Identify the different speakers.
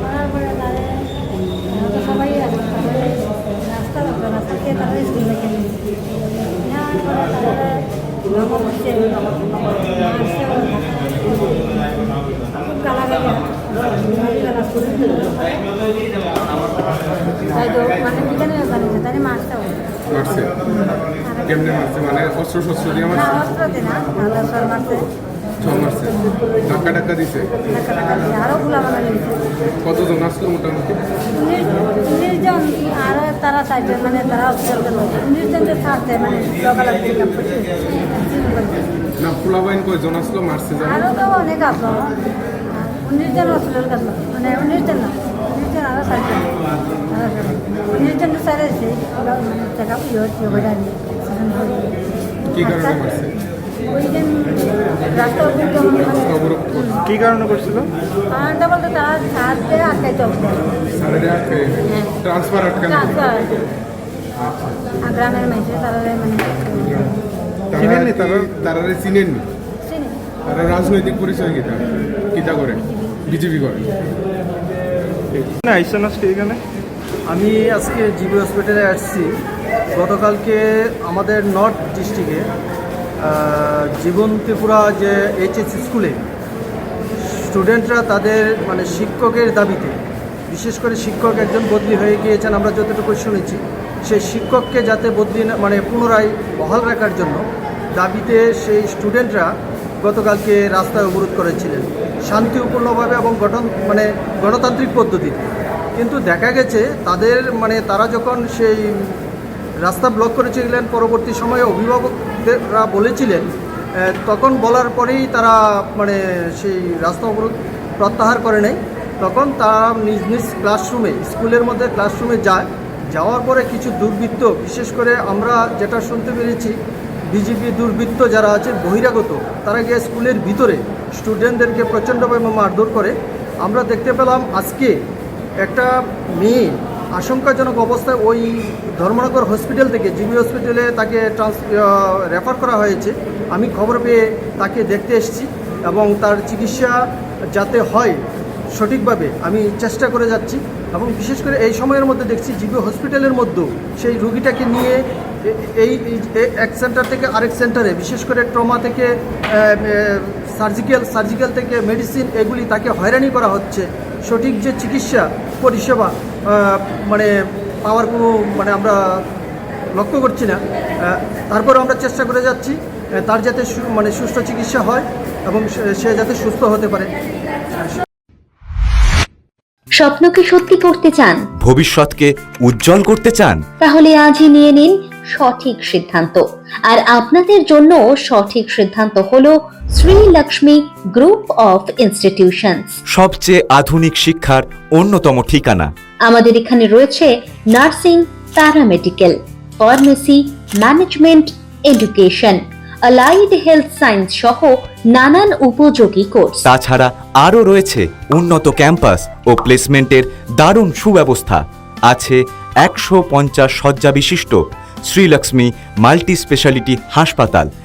Speaker 1: করার পরে তারে আমরা তো সবাই রাস্তা রাস্তা থেকে তারা স্কুল থেকে নেওয়ার পরে তারা করছে। মানে
Speaker 2: অস্ত্র শস্ত্র দিয়ে
Speaker 1: না
Speaker 2: মারছে
Speaker 1: অস্ত্রতে না আলাদা মারছে।
Speaker 2: ছ মারছে ধাক্কা টাক্কা দিছে। কতজন? আসলো
Speaker 1: মানে তারা হসপিটাল গেল উনিশ জনকে ছাড়ছে মানে সকালে
Speaker 2: না
Speaker 1: মানে উনিশ না উনিশ জন? আরও চারজন চাইছে মানে চেক আপ ইয়ে হচ্ছে
Speaker 2: কি কারণে মারছে?
Speaker 1: রাস্তা
Speaker 2: অবরোধ করছে।
Speaker 3: কি কারণে করছিল
Speaker 1: কারণটা বলতে তারা ছাড়তে আটকাইতে
Speaker 2: আটকে ট্রান্সফার আটকানো
Speaker 1: আর গ্রামের মানুষের তারা মানে
Speaker 3: চিনেননি তারা?
Speaker 2: তারা চিনেননি?
Speaker 1: চিনি
Speaker 2: তারা রাজনৈতিক পরিচয় কিতা? কিতা করে? বিজেপি করে।
Speaker 3: না আইসেন আজকে এখানে।
Speaker 4: আমি আজকে জিবি হসপিটালে আসছি। গতকালকে আমাদের নর্থ ডিস্ট্রিক্টে জীবন ত্রিপুরা যে এইচএস স্কুলে, স্টুডেন্টরা তাদের মানে শিক্ষকের দাবিতে, বিশেষ করে শিক্ষক একজন বদলি হয়ে গিয়েছেন আমরা যতটুকু শুনেছি সেই শিক্ষককে যাতে বদলি মানে পুনরায় বহাল রাখার জন্য দাবিতে সেই স্টুডেন্টরা গতকালকে রাস্তায় অবরোধ করেছিলেন, শান্তিপূর্ণভাবে এবং গঠন মানে গণতান্ত্রিক পদ্ধতিতে। কিন্তু দেখা গেছে তাদের মানে তারা যখন সেই রাস্তা ব্লক করেছিলেন, পরবর্তী সময়ে অভিভাবকরা বলেছিলেন তখন বলার পরেই তারা মানে সেই রাস্তা অবরোধ প্রত্যাহার করে নেয়। তখন তারা নিজ নিজ ক্লাসরুমে, স্কুলের মধ্যে ক্লাসরুমে যায়। যাওয়ার পরে কিছু দুর্বৃত্ত, বিশেষ করে আমরা যেটা শুনতে পেরেছি, বিজেপি দুর্বৃত্ত যারা আছে, বহিরাগত, তারা গিয়ে স্কুলের ভিতরে স্টুডেন্টদেরকে প্রচণ্ডভাবে মারধর করে। আমরা দেখতে পেলাম আজকে একটা মেয়ে আশঙ্কাজনক অবস্থায় ওই ধর্মনগর হসপিটাল থেকে জিবি হসপিটালে তাকে ট্রান্স রেফার করা হয়েছে। আমি খবর পেয়ে তাকে দেখতে এসেছি এবং তার চিকিৎসা যাতে হয় সঠিকভাবে আমি চেষ্টা করে যাচ্ছি এবং বিশেষ করে এই সময়ের মধ্যে দেখছি জিবি হসপিটালের মধ্যেও সেই রুগীটাকে নিয়ে এই এক সেন্টার থেকে আরেক সেন্টারে, বিশেষ করে ট্রমা থেকে সার্জিক্যাল সার্জিক্যাল থেকে মেডিসিন এগুলি তাকে হয়রানি করা হচ্ছে। সঠিক যে চিকিৎসা পরিষেবা আহ, মানে পাওয়ার কোনো মানে আমরা লক্ষ্য করছি না। তারপরে আমরা চেষ্টা করে যাচ্ছি তার যাতে মানে সুস্থ চিকিৎসা হয় এবং সে- সে যাতে সুস্থ হতে পারে।
Speaker 5: স্বপ্নকে সত্যি করতে চান?
Speaker 6: ভবিষ্যৎকে উজ্জ্বল করতে চান?
Speaker 5: তাহলে আজই নিয়ে নিন সঠিক সিদ্ধান্ত। আর আপনাদের জন্য সঠিক সিদ্ধান্ত হলো Shri Lakshmi group of institutions
Speaker 6: সবচেয়ে আধুনিক শিক্ষার অন্যতম ঠিকানা।
Speaker 5: আমাদের এখানে রয়েছে nursing paramedical pharmacy management education allied health science সহ নানান উপযোগী কোর্স।
Speaker 6: তাছাড়া আরও রয়েছে উন্নত ক্যাম্পাস ও প্লেসমেন্টের দারুণ সুব্যবস্থা। আছে একশো পঞ্চাশ শয্যা বিশিষ্ট শ্রীলক্ষ্মী মাল্টি স্পেশালিটি হাসপাতাল